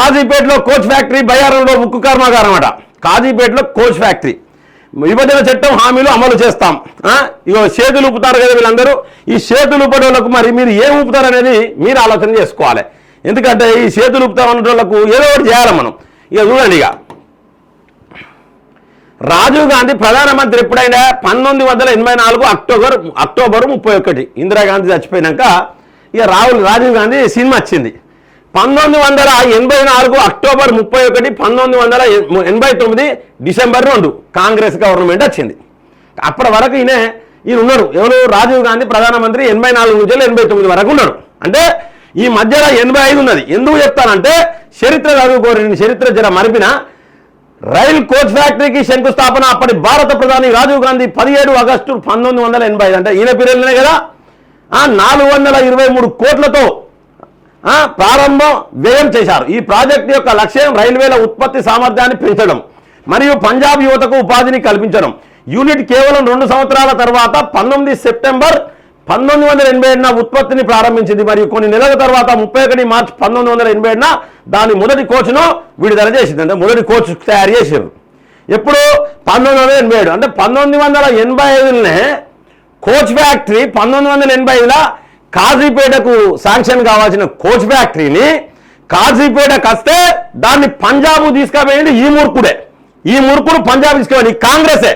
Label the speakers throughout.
Speaker 1: కాజీపేటలో coach factory బయ్యారంలో ఉక్కు కర్మాగారం అట. కాజీపేటలో కోచ్ ఫ్యాక్టరీ. విభజన చట్టం హామీలు అమలు చేస్తాం. ఇగో చేతులు ఊపుతారు కదా వీళ్ళందరూ. ఈ చేతులు ఊపే మరి మీరు ఏం ఊపుతారు అనేది మీరు ఆలోచన చేసుకోవాలి. ఎందుకంటే ఈ చేతులు ఊపుతా ఉన్న ఏదో ఒకటి చేయాలి మనం. ఇక చూడండి ఇక రాజీవ్ గాంధీ ప్రధానమంత్రి ఎప్పుడైనా పంతొమ్మిది వందల ఎనభై నాలుగు అక్టోబర్ అక్టోబర్ ముప్పై ఒకటి. ఇందిరాగాంధీ చచ్చిపోయినాక ఇక రాహుల్ రాజీవ్ గాంధీ సినిమా వచ్చింది. పంతొమ్మిది వందల ఎనభై నాలుగు అక్టోబర్ ముప్పై ఒకటి పంతొమ్మిది వందల ఎనభై తొమ్మిది డిసెంబర్ రెండు కాంగ్రెస్ గవర్నమెంట్ వచ్చింది. అప్పటి వరకు ఈయన ఈయన ఉన్నారు ఎవరు? రాజీవ్ గాంధీ ప్రధానమంత్రి ఎనభై నాలుగు నుంచి ఎనభై తొమ్మిది వరకు ఉన్నాడు. అంటే ఈ మధ్యలో ఎనభై ఐదు ఉన్నది. ఎందుకు చెప్తానంటే చరిత్ర చదువుకోరు చరిత్ర జర మరిపిన రైల్ కోచ్ ఫ్యాక్టరీకి శంకుస్థాపన అప్పటి భారత ప్రధాని రాజీవ్ గాంధీ పదిహేడు ఆగస్టు పంతొమ్మిది వందల ఎనభై ఐదు. అంటే ఈయన పీరియడ్లోనే కదా. ఆ నాలుగు వందల ఇరవై మూడు కోట్లతో ప్రారంభం వ్యయం చేశారు. ఈ ప్రాజెక్టు యొక్క లక్ష్యం రైల్వేల ఉత్పత్తి సామర్థ్యాన్ని పెంచడం మరియు పంజాబ్ యువతకు ఉపాధిని కల్పించడం. యూనిట్ కేవలం రెండు సంవత్సరాల తర్వాత పంతొమ్మిది సెప్టెంబర్ పంతొమ్మిది వందల ఎనభై ఏడున ఉత్పత్తిని ప్రారంభించింది మరియు కొన్ని నెలల తర్వాత ముప్పై ఒకటి మార్చి పంతొమ్మిది వందల ఎనభై ఏడున దాని మొదటి కోచ్ను విడుదల చేసింది. అంటే మొదటి కోచ్ తయారు చేసారు ఎప్పుడు? పంతొమ్మిది వందల ఎనభై ఏడు. అంటే పంతొమ్మిది వందల ఎనభై ఐదులోనే కోచ్ ఫ్యాక్టరీ పంతొమ్మిది వందల ఎనభై ఐదులో కాజీపేటకు శాంక్షన్ కావాల్సిన కోచ్ ఫ్యాక్టరీని కాజీపేటకు వస్తే దాన్ని పంజాబ్ తీసుకుపోయింది ఈ మూర్ఖుడే ఈ మూర్ఖుడు పంజాబ్ తీసుకుపోయింది. కాంగ్రెసే.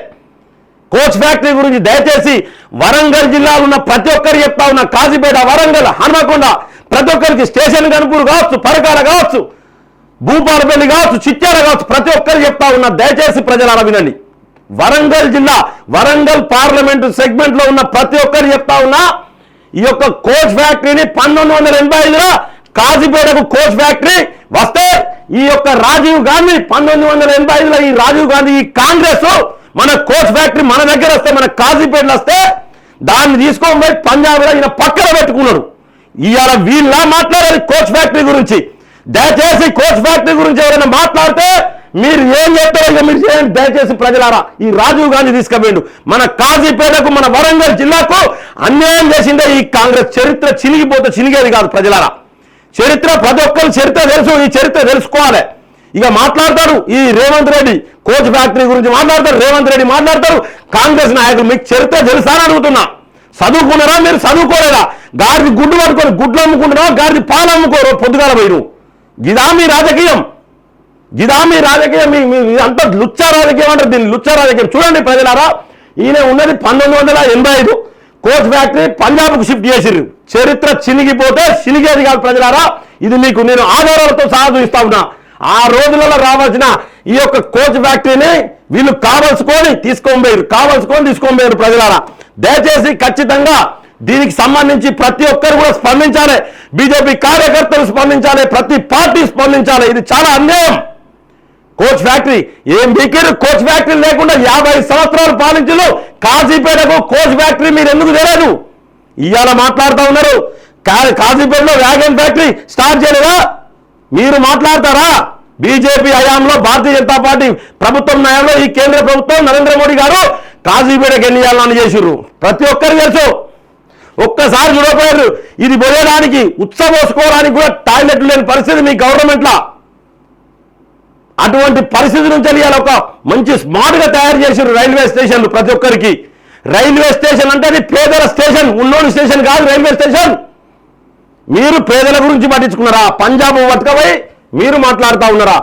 Speaker 1: కోచ్ ఫ్యాక్టరీ గురించి దయచేసి వరంగల్ జిల్లాలో ఉన్న ప్రతి ఒక్కరు చెప్తా ఉన్న. కాజీపేట వరంగల్ హనుమకొండ ప్రతి ఒక్కరికి స్టేషన్ కనుపూరు కావచ్చు పరకాల కావచ్చు భూపాలపల్లి కావచ్చు చిట్యాల కావచ్చు ప్రతి ఒక్కరు చెప్తా ఉన్న. దయచేసి ప్రజల వినండి. వరంగల్ జిల్లా వరంగల్ పార్లమెంటు సెగ్మెంట్లో ఉన్న ప్రతి ఒక్కరు చెప్తా ఉన్నా. ఈ యొక్క కోచ్ ఫ్యాక్టరీని పంతొమ్మిది వందల ఎనభై ఐదులో కాజీపేటకు కోచ్ ఫ్యాక్టరీ వస్తే ఈ యొక్క రాజీవ్ గాంధీ పంతొమ్మిది వందల ఎనభై ఐదులో ఈ రాజీవ్ గాంధీ ఈ కాంగ్రెస్ మన కోచ్ ఫ్యాక్టరీ మన దగ్గర వస్తే మన కాజీపేటలో వస్తే దాన్ని తీసుకొని పోయి పంజాబ్లో ఈయన పక్కన పెట్టుకున్నాడు. ఇవాళ వీళ్ళ మాట్లాడాలి కోచ్ ఫ్యాక్టరీ గురించి. దయచేసి కోచ్ ఫ్యాక్టరీ గురించి ఎవరైనా మాట్లాడితే మీరు ఏం చెప్తారో మీరు చేయండి. దయచేసి ప్రజలారా ఈ రాజీవ్ గాంధీ తీసుకుపోయిండు. మన కాజీపేటకు మన వరంగల్ జిల్లాకు అన్యాయం చేసిందే ఈ కాంగ్రెస్. చరిత్ర చినిగిపోతే చినిగేది కాదు ప్రజలారా. చరిత్ర ప్రతి ఒక్కరు చరిత్ర తెలుసు ఈ చరిత్ర తెలుసుకోవాలి. ఇక మాట్లాడతారు ఈ రేవంత్ రెడ్డి కోచ్ ఫ్యాక్టరీ గురించి మాట్లాడతారు రేవంత్ రెడ్డి మాట్లాడతారు. కాంగ్రెస్ నాయకులు మీకు చరిత్ర తెలుసా అని అడుగుతున్నా. చదువుకున్నారా మీరు చదువుకోలేదా? గాడిది గుడ్డు పట్టుకొని గుడ్లు అమ్ముకుంటున్నావా? గాడిది పాలు అమ్ముకోరు పొద్దుగాల పోయిరు. ఇదా మీ రాజకీయం. ఇదా మీ రాజకీయం మీ మీ అంతా లుచ్చ రాజకీయం అంటారు. దీన్ని లుచ్చ రాజకీయం. చూడండి ప్రజలారా ఈయన ఉన్నది పంతొమ్మిది వందల ఎనభై ఐదు. కోచ్ ఫ్యాక్టరీ పంజాబ్కు షిఫ్ట్ చేసిర్రు. చరిత్ర చినిగిపోతే చినిగేది కాదు ప్రజలారా. ఇది మీకు నేను ఆధారాలతో సహా చూపిస్తా ఉన్నా. ఆ రోజులలో రావాల్సిన ఈ యొక్క కోచ్ ఫ్యాక్టరీని వీళ్ళు కావలసుకొని తీసుకొని కావలసుకొని తీసుకొని ప్రజలారా. దయచేసి ఖచ్చితంగా దీనికి సంబంధించి ప్రతి ఒక్కరు కూడా స్పందించాలి. బీజేపీ కార్యకర్తలు స్పందించాలి. ప్రతి పార్టీ స్పందించాలి. ఇది చాలా అన్యాయం. Coach factory. ఏం బీకేరు? కోచ్ ఫ్యాక్టరీ లేకుండా యాభై సంవత్సరాలు పాలించలు కాజీపేటకు కోచ్ ఫ్యాక్టరీ మీరు ఎందుకు తెలియదు? ఇవాళ మాట్లాడుతూ ఉన్నారు. కాజీపేటలో వ్యాగన్ ఫ్యాక్టరీ స్టార్ట్ చేయలేదా? మీరు మాట్లాడతారా? బీజేపీ హయాంలో భారతీయ జనతా పార్టీ ప్రభుత్వం న్యాయంలో ఈ కేంద్ర ప్రభుత్వం నరేంద్ర మోడీ గారు కాజీపేటకి ఎన్ని చేయాలని చేసిర్రు? ప్రతి ఒక్కరు తెలుసు. ఒక్కసారి చూడకపోయారు. ఇది పోయడానికి ఉత్సవోసుకోవడానికి కూడా టాయిలెట్లు లేని పరిస్థితి మీ గవర్నమెంట్లో. అటువంటి పరిస్థితి నుంచి ఇవాళ ఒక మంచి స్మార్ట్గా తయారు చేసారు రైల్వే స్టేషన్లు ప్రతి ఒక్కరికి. రైల్వే స్టేషన్ అంటే అది పేదల స్టేషన్ ఉన్నోని స్టేషన్ కాదు రైల్వే స్టేషన్. మీరు పేదల గురించి పట్టించుకున్నారా? పంజాబ్ పట్టుకపోయి మీరు మాట్లాడుతూ ఉన్నారా?